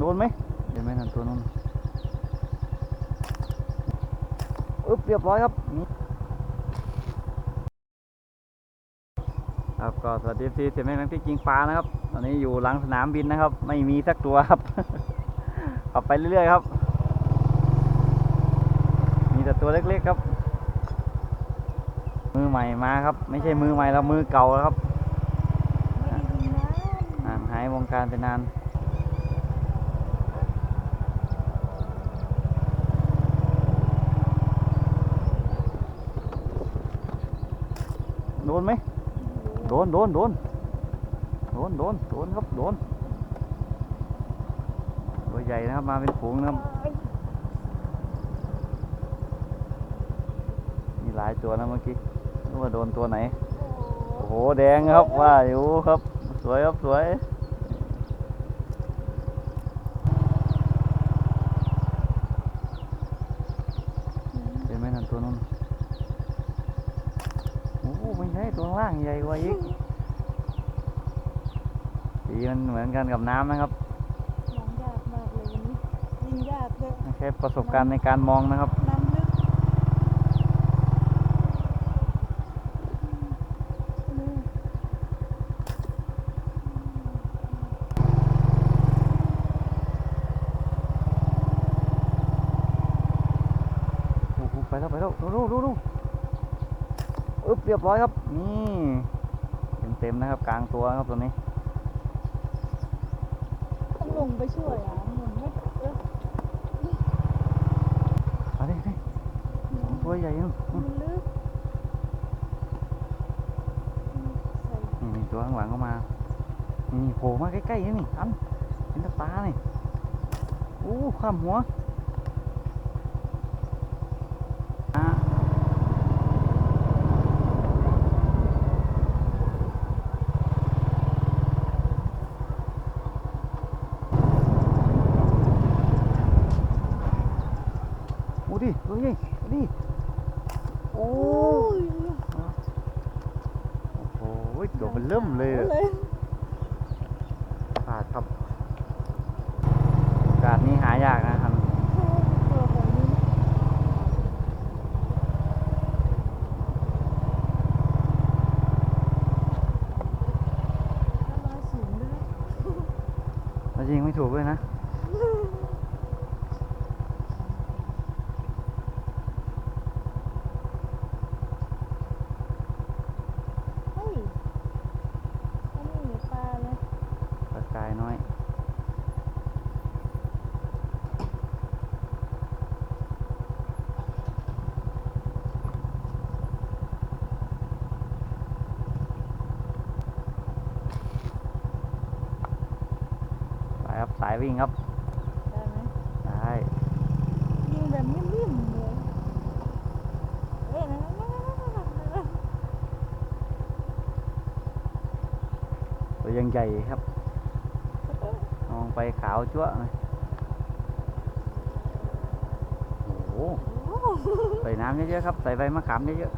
โดนไหมเห็นไหมนั่นตัวนู้นอึ๊บเรียบร้อยครับนี่ครับก็สวัสดีทีเสียแม่งที่กิงปลานะครับ ตอนนี้อยู่หลังสนามบินนะครับ ไม่มีสักตัวครับขับไปเรื่อยๆครับ มีแต่ตัวเล็กๆครับ มือใหม่มาครับ ไม่ใช่มือใหม่แล้วมือเก่าแล้วครับไม่ได้ยินนะห่างหายวงการไปนาน โดนไหมโดนโดนโดนโดนโดนโดนครับโดนตัวใหญ่นะครับมาเป็นฝูงนะครับมีหลายตัวนะเมื่อกี้นึกว่าโดนตัวไหนโอ้โหแดงครับว่าอยู่ครับ สวยครับสวย เห็นไหมนั่นตัวนู้น โอ้โหไม่ใช่ตัวข้างล่างใหญ่กว่าอีกสีมันเหมือนกันกับน้ำนะครับมองยากมากเลยวันนี้ยิงยากเลยไม่ใช่ประสบการณ์ในการมองนะครับน้ำลึกนี่โอ้โหไปแล้วไปแล้วดูดูดูดู อึ๊บเรียบร้อยครับ นี่เต็มเต็มๆนะครับ กลางตัวครับตัวนี้ต้องลงไปช่วยอะหมุนไม่เออมาดิดิของตัวใหญ่นู่นนู่นมันลึกใส่นี่นี่ตัวข้างหลังก็มานี่โผล่มาใกล้ๆนี่นี่อันเห็นแตาตานี่โอ้ข้ามหัวอะ โอ้ดิตัวใหญ่ดิโอ้โอ้ยโอ้โหตัวมันเริ่มเลยอะเลยขาดครับโอกาสนี้หายากนะครับตัวแบบนี้แล้วลอยสูงด้วยเรายิงไม่ถูกด้วยนะ เฮ้ยอันนี้มีปลาเลย ปลากายน้อย สายครับสายวิ่งครับได้ไหมได้ยิงแบบนิ่มๆเลยเอ๊ะนั่นนั่นนั่นนั่นนั่นนั่นตัวยังใหญ่ครับมองไปขาวจั๊วะเลยโอ้โหโอ้โหใส่น้ำเยอะๆครับ ใส่ใบมะขามเยอะ